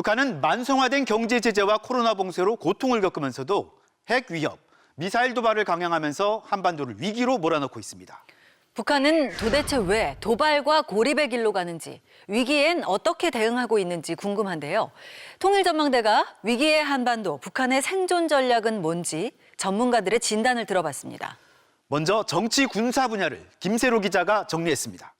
북한은 만성화된 경제 제재와 코로나 봉쇄로 고통을 겪으면서도 핵 위협, 미사일 도발을 강행하면서 한반도를 위기로 몰아넣고 있습니다. 북한은 도대체 왜 도발과 고립의 길로 가는지, 위기엔 어떻게 대응하고 있는지 궁금한데요. 통일전망대가 위기의 한반도, 북한의 생존 전략은 뭔지 전문가들의 진단을 들어봤습니다. 먼저 정치 군사 분야를 김세로 기자가 정리했습니다.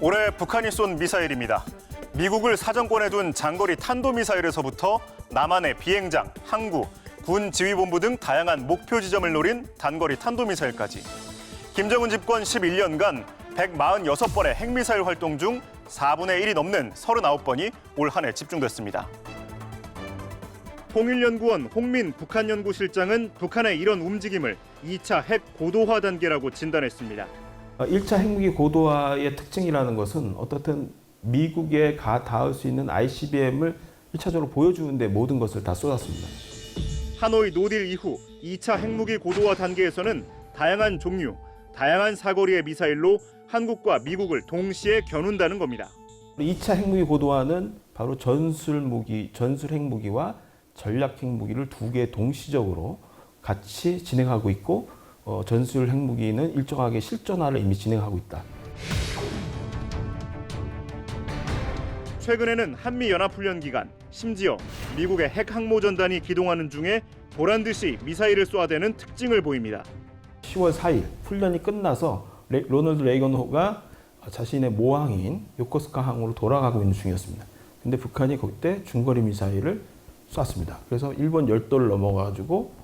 올해 북한이 쏜 미사일입니다. 미국을 사정권에 둔 장거리 탄도미사일에서부터 남한의 비행장, 항구, 군 지휘본부 등 다양한 목표 지점을 노린 단거리 탄도미사일까지 김정은 집권 11년간 146번의 핵미사일 활동 중 4분의 1이 넘는 39번이 올 한 해 집중됐습니다. 통일연구원 홍민 북한연구실장은 북한의 이런 움직임을 2차 핵 고도화 단계라고 진단했습니다. 1차 어, 핵무기 고도화의 특징이라는 것은 어떻든 미국에 가 닿을 수 있는 ICBM을 1차적으로 보여주는데 모든 것을 다 쏟았습니다. 하노이 노딜 이후 2차 핵무기 고도화 단계에서는 다양한 종류, 다양한 사거리의 미사일로 한국과 미국을 동시에 겨눈다는 겁니다. 2차 핵무기 고도화는 바로 전술 무기, 전술 핵무기와 전략 핵무기를 두 개 동시적으로 같이 진행하고 있고 어, 전술 핵무기는 일정하게 실전화를 이미 진행하고 있다. 최근에는 한미 연합 훈련 기간, 심지어 미국의 핵 항모 전단이 기동하는 중에 보란 듯이 미사일을 쏘아대는 특징을 보입니다. 10월 4일 훈련이 끝나서 레, 로널드 레이건호가 자신의 모항인 요코스카 항으로 돌아가고 있는 중이었습니다. 근데 북한이 그때 중거리 미사일을 쐈습니다. 그래서 일본 열도를 넘어가지고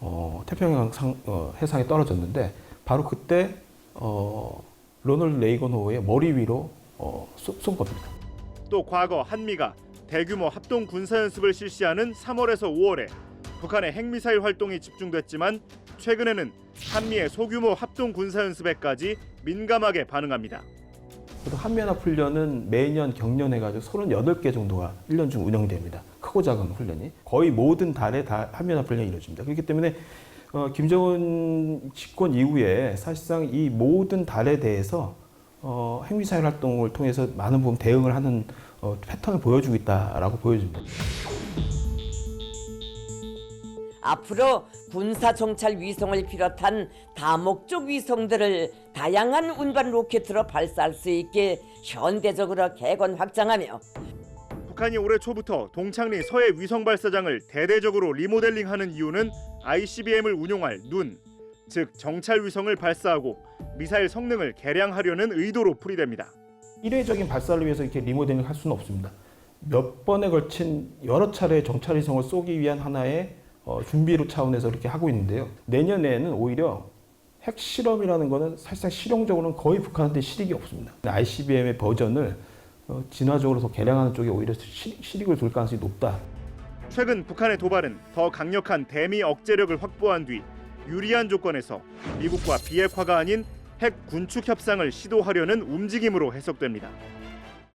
어, 태평양 상, 어, 해상에 떨어졌는데 바로 그때 어, 로널드 레이건 호의 머리 위로 어, 쏜, 쏜 겁니다. 또 과거 한미가 대규모 합동 군사 연습을 실시하는 3월에서 5월에 북한의 핵미사일 활동이 집중됐지만 최근에는 한미의 소규모 합동 군사 연습에까지 민감하게 반응합니다. 그래도 한미연합 훈련은 매년 경련해가지고 38개 정도가 1년 중 운영됩니다. 크고 작은 훈련이. 거의 모든 달에 다 한미연합 훈련이 이루어집니다. 그렇기 때문에 어, 김정은 집권 이후에 사실상 이 모든 달에 대해서 어, 핵미사일 활동을 통해서 많은 부분 대응을 하는 어, 패턴을 보여주고 있다라고 보여집니다. 앞으로 군사 정찰 위성을 비롯한 다목적 위성들을 다양한 운반 로켓으로 발사할 수 있게 현대적으로 개건 확장하며 북한이 올해 초부터 동창리 서해 위성 발사장을 대대적으로 리모델링하는 이유는 ICBM을 운용할 눈, 즉 정찰 위성을 발사하고 미사일 성능을 개량하려는 의도로 풀이됩니다. 일회적인 발사를 위해서 이렇게 리모델링 할 수는 없습니다. 몇 번에 걸친 여러 차례 정찰 위성을 쏘기 위한 하나의 어, 준비로 차원에서 이렇게 하고 있는데요. 내년에는 오히려 핵 실험이라는 것은 사실상 실용적으로는 거의 북한한테 실익이 없습니다. ICBM의 버전을 어, 진화적으로 더 개량하는 쪽에 오히려 실- 실익을 둘 가능성이 높다. 최근 북한의 도발은 더 강력한 대미 억제력을 확보한 뒤 유리한 조건에서 미국과 비핵화가 아닌 핵 군축 협상을 시도하려는 움직임으로 해석됩니다.